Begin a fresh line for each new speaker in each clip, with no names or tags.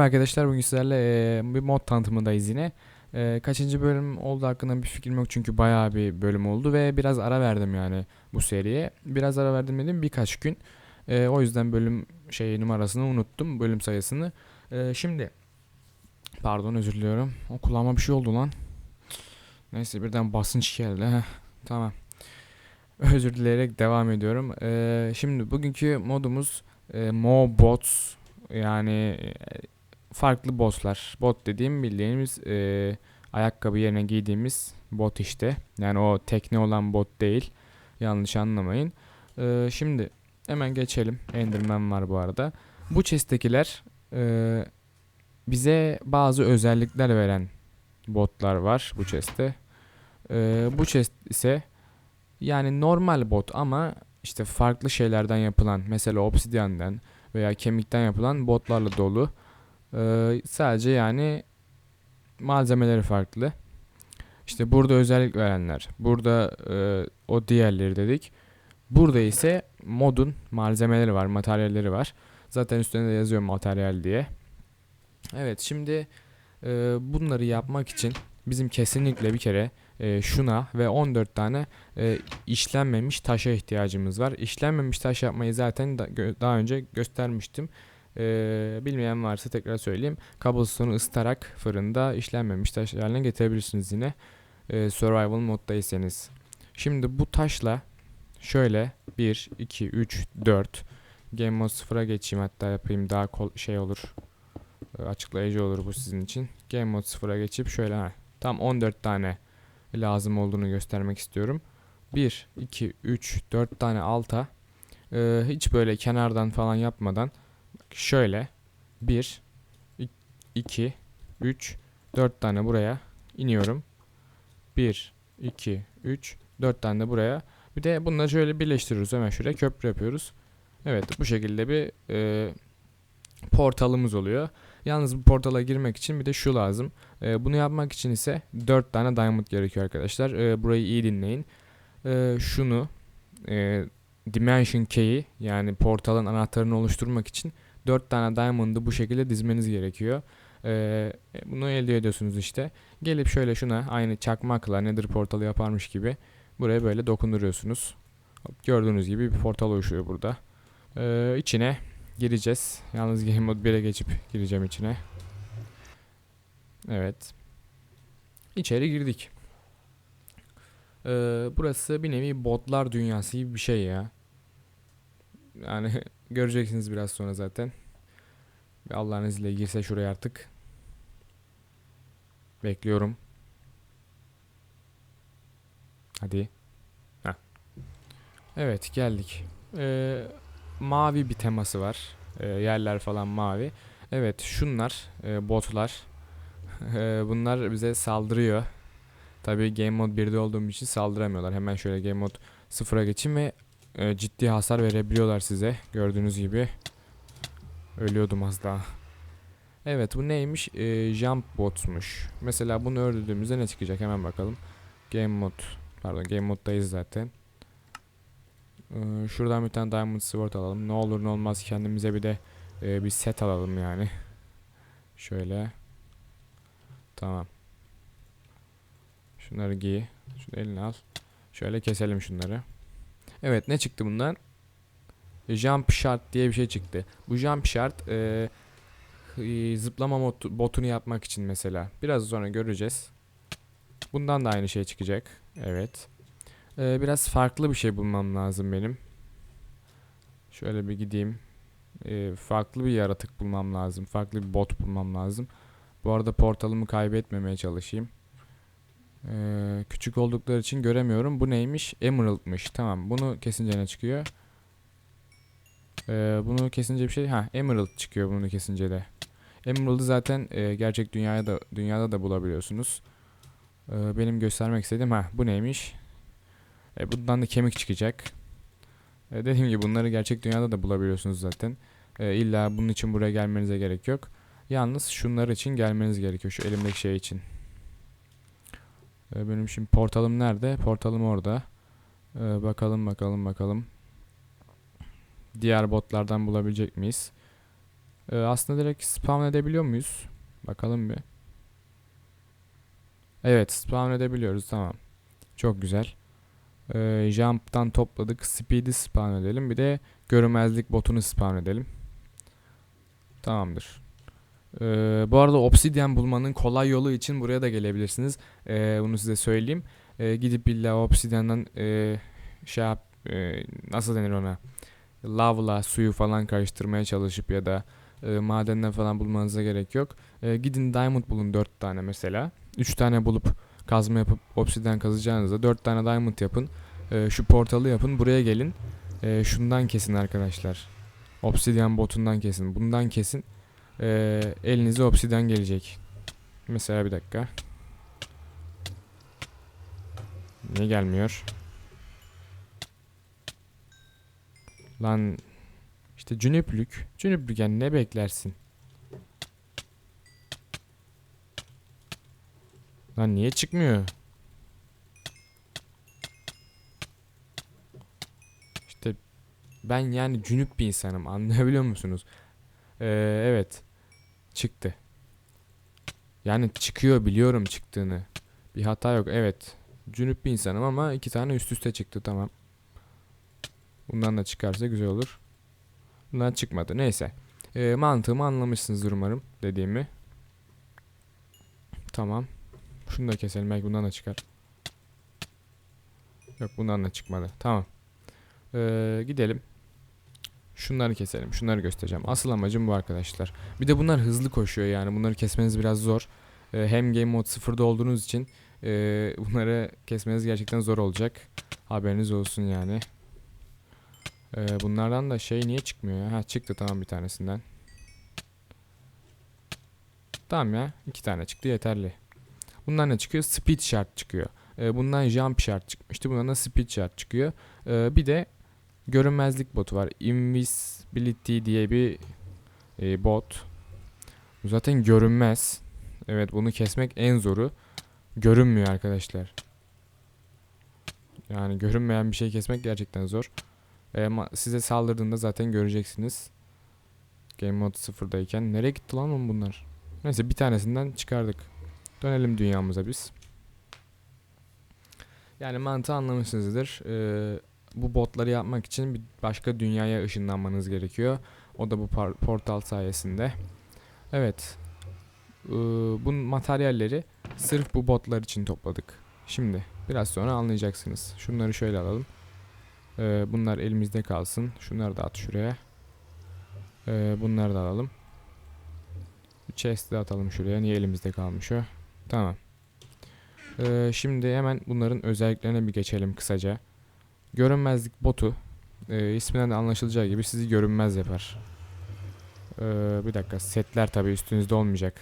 Merhaba arkadaşlar bugün sizlerle eee, bir mod tanıtımındayız yine. Eee, kaçıncı bölüm oldu hakkında bir fikrim yok çünkü bayağı bir bölüm oldu ve biraz ara verdim yani bu seriye. Biraz ara verdim dedim birkaç gün. Eee, o yüzden bölüm şey numarasını unuttum bölüm sayısını. Eee, şimdi pardon özür diliyorum. O kulağıma bir şey oldu lan. Neyse birden basınç geldi. Tamam. Özür dileyerek devam ediyorum. Eee, şimdi bugünkü modumuz eee Mobots yani e, farklı bosslar. Bot dediğim bildiğimiz e, ayakkabı yerine giydiğimiz bot işte. Yani o tekne olan bot değil. Yanlış anlamayın. E, şimdi hemen geçelim. Enderman var bu arada. Bu chest'tekiler e, bize bazı özellikler veren botlar var bu chest'te. E, bu chest ise yani normal bot ama işte farklı şeylerden yapılan mesela obsidian'dan veya kemikten yapılan botlarla dolu. Ee, sadece yani malzemeleri farklı. İşte burada özellik verenler. Burada e, o diğerleri dedik. Burada ise modun malzemeleri var, materyalleri var. Zaten üstünde de yazıyor materyal diye. Evet şimdi e, bunları yapmak için bizim kesinlikle bir kere e, şuna ve 14 tane e, işlenmemiş taşa ihtiyacımız var. İşlenmemiş taş yapmayı zaten da- daha önce göstermiştim. E, bilmeyen varsa tekrar söyleyeyim. Cobblestone'u ısıtarak fırında işlenmemiş taş haline getirebilirsiniz yine. E, survival moddaysanız. Şimdi bu taşla şöyle 1, 2, 3, 4 Game Mode 0'a geçeyim hatta yapayım daha kol şey olur. E, açıklayıcı olur bu sizin için. Game Mode 0'a geçip şöyle ha, tam 14 tane lazım olduğunu göstermek istiyorum. 1, 2, 3, 4 tane alta e, hiç böyle kenardan falan yapmadan şöyle 1, 2, 3, 4 tane buraya iniyorum. 1, 2, 3, 4 tane de buraya. Bir de bunları şöyle birleştiriyoruz. Hemen şuraya köprü yapıyoruz. Evet bu şekilde bir e, portalımız oluyor. Yalnız bu portala girmek için bir de şu lazım. Ee, bunu yapmak için ise 4 tane diamond gerekiyor arkadaşlar. Ee, burayı iyi dinleyin. Ee, şunu e, Dimension Key'i yani portalın anahtarını oluşturmak için 4 tane diamond'ı bu şekilde dizmeniz gerekiyor. Ee, bunu elde ediyorsunuz işte. Gelip şöyle şuna aynı çakmakla Nether portalı yaparmış gibi buraya böyle dokunduruyorsunuz. Gördüğünüz gibi bir portal oluşuyor burada. Ee, içine gireceğiz. Yalnız Game Mode 1'e geçip gireceğim içine. Evet. İçeri girdik. Ee, burası bir nevi botlar dünyası gibi bir şey ya. Yani göreceksiniz biraz sonra zaten. Bir Allah'ın izniyle girse şuraya artık. Bekliyorum. Hadi. Heh. Evet geldik. Ee, mavi bir teması var. Ee, yerler falan mavi. Evet şunlar e, botlar. Ee, bunlar bize saldırıyor. Tabii Game Mode 1'de olduğum için saldıramıyorlar. Hemen şöyle Game Mode 0'a geçeyim ve e, ciddi hasar verebiliyorlar size. Gördüğünüz gibi. Ölüyordum az daha. Evet bu neymiş? E, jump botmuş. Mesela bunu öldürdüğümüzde ne çıkacak? Hemen bakalım. Game Mode. Pardon Game Mode'dayız zaten. Ee, şuradan bir tane Diamond Sword alalım. Ne olur ne olmaz kendimize bir de e, bir set alalım yani. Şöyle. Tamam. Şunları giy. Şunu eline al. Şöyle keselim şunları. Evet ne çıktı bundan? Jump Shard diye bir şey çıktı. Bu Jump Shard e, e, zıplama mod- botunu yapmak için mesela. Biraz sonra göreceğiz. Bundan da aynı şey çıkacak. Evet. Ee, biraz farklı bir şey bulmam lazım benim. Şöyle bir gideyim. Ee, farklı bir yaratık bulmam lazım. Farklı bir bot bulmam lazım. Bu arada portalımı kaybetmemeye çalışayım. Ee, küçük oldukları için göremiyorum. Bu neymiş? Emerald'mış. Tamam. Bunu kesince ne çıkıyor? Ee, bunu kesince bir şey. Ha, Emerald çıkıyor bunu kesince de. Emerald'ı zaten e, gerçek dünyaya da dünyada da bulabiliyorsunuz. Ee, benim göstermek istediğim ha bu neymiş? E, bundan da kemik çıkacak. E, dediğim gibi bunları gerçek dünyada da bulabiliyorsunuz zaten. E, illa bunun için buraya gelmenize gerek yok. Yalnız şunlar için gelmeniz gerekiyor. Şu elimdeki şey için. E, benim şimdi portalım nerede? Portalım orada. E, bakalım bakalım bakalım. Diğer botlardan bulabilecek miyiz? Ee, aslında direkt spawn edebiliyor muyuz? Bakalım bir. Evet spawn edebiliyoruz tamam. Çok güzel. Ee, jump'tan topladık. Speed'i spawn edelim. Bir de görünmezlik botunu spawn edelim. Tamamdır. Ee, bu arada obsidian bulmanın kolay yolu için buraya da gelebilirsiniz. Ee, bunu size söyleyeyim. Ee, gidip illa obsidian'dan e, şey yap, e, nasıl denir ona? Lavla suyu falan karıştırmaya çalışıp ya da e, madenden falan bulmanıza gerek yok. E, gidin diamond bulun 4 tane mesela. 3 tane bulup kazma yapıp obsidian kazacağınızda 4 tane diamond yapın. E, şu portalı yapın buraya gelin. E, şundan kesin arkadaşlar. Obsidian botundan kesin. Bundan kesin. E, elinize obsidian gelecek. Mesela bir dakika. Niye gelmiyor? Lan işte cünüplük. Cünüplük yani ne beklersin? Lan niye çıkmıyor? İşte ben yani cünüp bir insanım anlayabiliyor musunuz? Ee, evet. Çıktı. Yani çıkıyor biliyorum çıktığını. Bir hata yok evet. Cünüp bir insanım ama iki tane üst üste çıktı tamam. Bundan da çıkarsa güzel olur. Bundan çıkmadı. Neyse. Ee, mantığımı anlamışsınızdır umarım dediğimi. Tamam. Şunu da keselim. Belki bundan da çıkar. Yok bundan da çıkmadı. Tamam. Ee, gidelim. Şunları keselim. Şunları göstereceğim. Asıl amacım bu arkadaşlar. Bir de bunlar hızlı koşuyor yani. Bunları kesmeniz biraz zor. Ee, hem game mode 0'da olduğunuz için e, bunları kesmeniz gerçekten zor olacak. Haberiniz olsun yani. Ee, bunlardan da şey niye çıkmıyor ya? Ha çıktı tamam bir tanesinden. Tamam ya. iki tane çıktı yeterli. Bundan ne çıkıyor? Speed şart çıkıyor. Ee, bundan jump şart çıkmıştı. Bundan da speed şart çıkıyor. Ee, bir de görünmezlik botu var. Invisibility diye bir e, bot. Zaten görünmez. Evet bunu kesmek en zoru. Görünmüyor arkadaşlar. Yani görünmeyen bir şey kesmek gerçekten zor. E, ma- size saldırdığında zaten göreceksiniz. Game mode sıfırdayken. Nereye gitti lan bunlar? Neyse bir tanesinden çıkardık. Dönelim dünyamıza biz. Yani mantığı anlamışsınızdır. Ee, bu botları yapmak için bir başka dünyaya ışınlanmanız gerekiyor. O da bu portal sayesinde. Evet. Ee, bu materyalleri sırf bu botlar için topladık. Şimdi biraz sonra anlayacaksınız. Şunları şöyle alalım. Ee, bunlar elimizde kalsın. Şunları da at şuraya. Ee, bunları da alalım. Chest'i atalım şuraya. Niye elimizde kalmış o? Tamam. Ee, şimdi hemen bunların özelliklerine bir geçelim kısaca. Görünmezlik botu e, isminden de anlaşılacağı gibi sizi görünmez yapar. Ee, bir dakika setler tabi üstünüzde olmayacak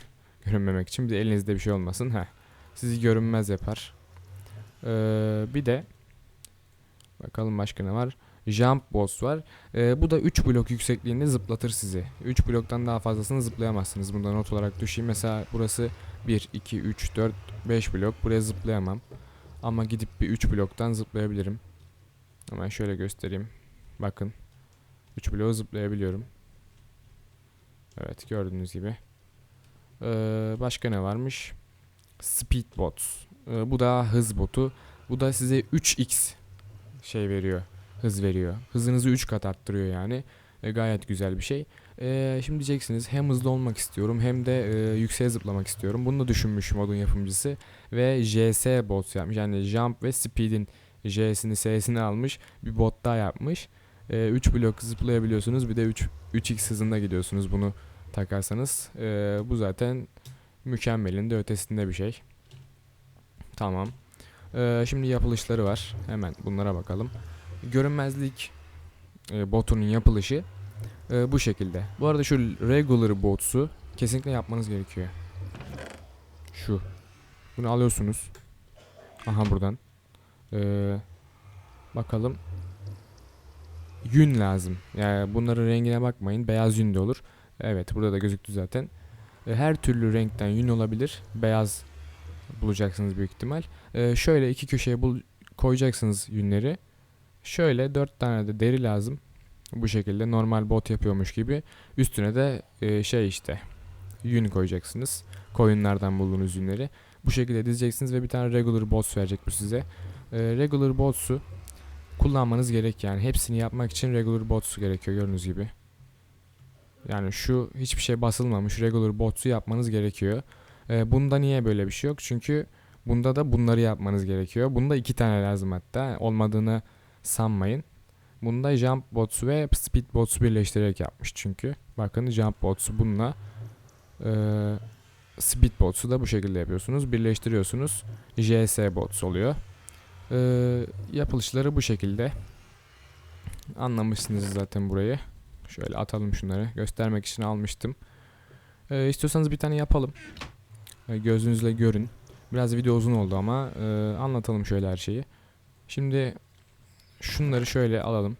görünmemek için bir de elinizde bir şey olmasın. Heh. Sizi görünmez yapar. Ee, bir de bakalım başka ne var? Jump boss var. Ee, bu da 3 blok yüksekliğinde zıplatır sizi. 3 bloktan daha fazlasını zıplayamazsınız. Bunda not olarak düşeyim. Mesela burası 1, 2, 3, 4, 5 blok. Buraya zıplayamam. Ama gidip bir 3 bloktan zıplayabilirim. Hemen şöyle göstereyim. Bakın. 3 bloğu zıplayabiliyorum. Evet gördüğünüz gibi. Ee, başka ne varmış? Speed bots. Ee, bu da hız botu. Bu da size 3x şey veriyor. Hız veriyor. Hızınızı 3 kat arttırıyor yani. E, gayet güzel bir şey. E, şimdi diyeceksiniz hem hızlı olmak istiyorum hem de e, yükseğe zıplamak istiyorum. Bunu da düşünmüş modun yapımcısı. Ve JS bot yapmış. Yani jump ve speed'in J'sini S'sini almış. Bir bot daha yapmış. 3 blok zıplayabiliyorsunuz. Bir de 3 3x hızında gidiyorsunuz bunu takarsanız. E, bu zaten mükemmelin de ötesinde bir şey. Tamam. E, şimdi yapılışları var. Hemen bunlara bakalım. Görünmezlik e, botunun yapılışı e, bu şekilde. Bu arada şu regular bots'u kesinlikle yapmanız gerekiyor. Şu. Bunu alıyorsunuz. Aha buradan. Ee, bakalım. Yün lazım. Yani bunların rengine bakmayın. Beyaz yün de olur. Evet burada da gözüktü zaten. Ee, her türlü renkten yün olabilir. Beyaz bulacaksınız büyük ihtimal. Ee, şöyle iki köşeye bul koyacaksınız yünleri. Şöyle dört tane de deri lazım. Bu şekilde normal bot yapıyormuş gibi. Üstüne de e, şey işte yün koyacaksınız. Coinlerden bulduğunuz yünleri. Bu şekilde dizeceksiniz ve bir tane regular bots verecek bu size. E, regular bots'u kullanmanız gerek yani. Hepsini yapmak için regular bots gerekiyor gördüğünüz gibi. Yani şu hiçbir şey basılmamış regular bots'u yapmanız gerekiyor. E, bunda niye böyle bir şey yok? Çünkü bunda da bunları yapmanız gerekiyor. Bunda iki tane lazım hatta. Olmadığını sanmayın. Bunda jump bots'u ve speed bots'u birleştirerek yapmış çünkü. Bakın jump bots'u bununla e, speed bots'u da bu şekilde yapıyorsunuz. Birleştiriyorsunuz. JS bots oluyor. E, yapılışları bu şekilde. Anlamışsınız zaten burayı. Şöyle atalım şunları. Göstermek için almıştım. E, istiyorsanız bir tane yapalım. E, gözünüzle görün. Biraz video uzun oldu ama e, anlatalım şöyle her şeyi. Şimdi şunları şöyle alalım.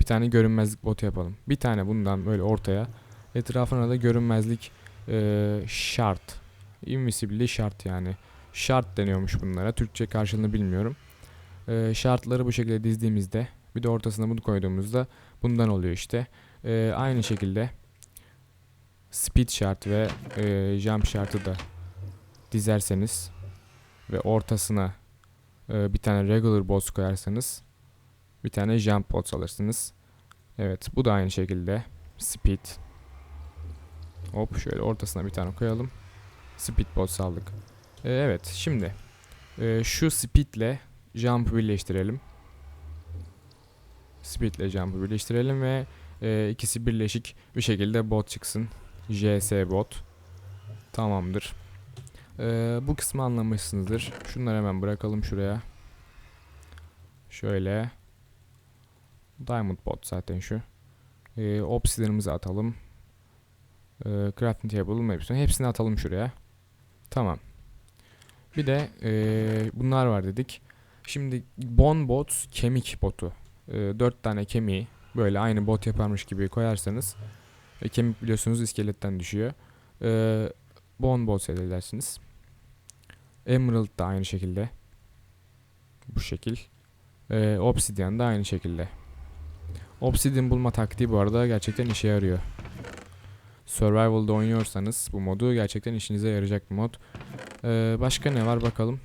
Bir tane görünmezlik botu yapalım. Bir tane bundan böyle ortaya. Etrafına da görünmezlik e, şart. Invisibility şart yani. Şart deniyormuş bunlara. Türkçe karşılığını bilmiyorum. E, şartları bu şekilde dizdiğimizde bir de ortasına bunu koyduğumuzda bundan oluyor işte. E, aynı şekilde speed şart ve e, jump şartı da dizerseniz ve ortasına e, bir tane regular bots koyarsanız bir tane jump bots alırsınız. Evet bu da aynı şekilde speed hop şöyle ortasına bir tane koyalım. Speed bots aldık. E, evet şimdi e, şu speed ile jump'ı birleştirelim. Speed ile jump'ı birleştirelim ve e, ikisi birleşik bir şekilde bot çıksın. JS bot. Tamamdır. Ee, bu kısmı anlamışsınızdır. Şunları hemen bırakalım şuraya. Şöyle. Diamond bot zaten şu. Ee, obsidian'ımızı atalım. Ee, crafting table hepsini, hepsini atalım şuraya. Tamam. Bir de ee, bunlar var dedik. Şimdi bone bot kemik botu. Ee, 4 tane kemiği böyle aynı bot yaparmış gibi koyarsanız e, kemik biliyorsunuz iskeletten düşüyor. Ee, bone bot elde edersiniz. Emerald da aynı şekilde. Bu şekil. Ee, Obsidian da aynı şekilde. Obsidian bulma taktiği bu arada gerçekten işe yarıyor. Survival'da oynuyorsanız bu modu gerçekten işinize yarayacak bir mod. Ee, başka ne var bakalım.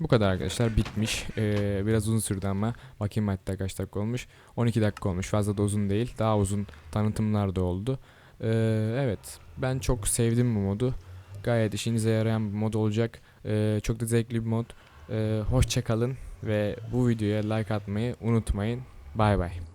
Bu kadar arkadaşlar bitmiş. Ee, biraz uzun sürdü ama bakayım hatta kaç dakika olmuş. 12 dakika olmuş. Fazla da uzun değil. Daha uzun tanıtımlar da oldu. Ee, evet ben çok sevdim bu modu. Gayet işinize yarayan bir mod olacak. Ee, çok da zevkli bir mod. Ee, hoşça ve bu videoya like atmayı unutmayın. Bay bay.